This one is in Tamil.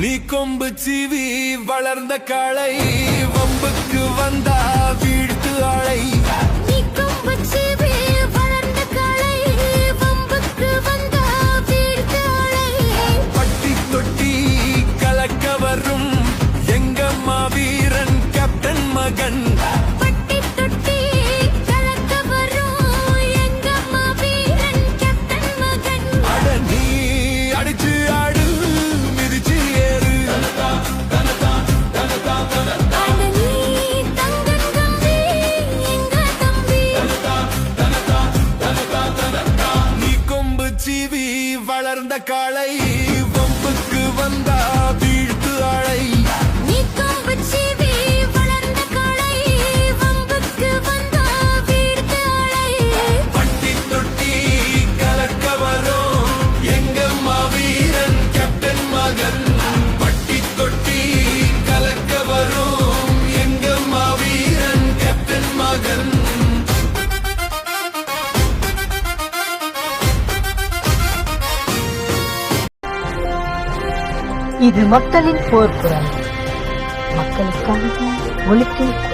நீ கொம்பு சீவி வளர்ந்த களை வம்பு வளர்ந்த காளை இது மக்களின் போர்க்குரல். மக்களுக்காக ஒழிக்கும்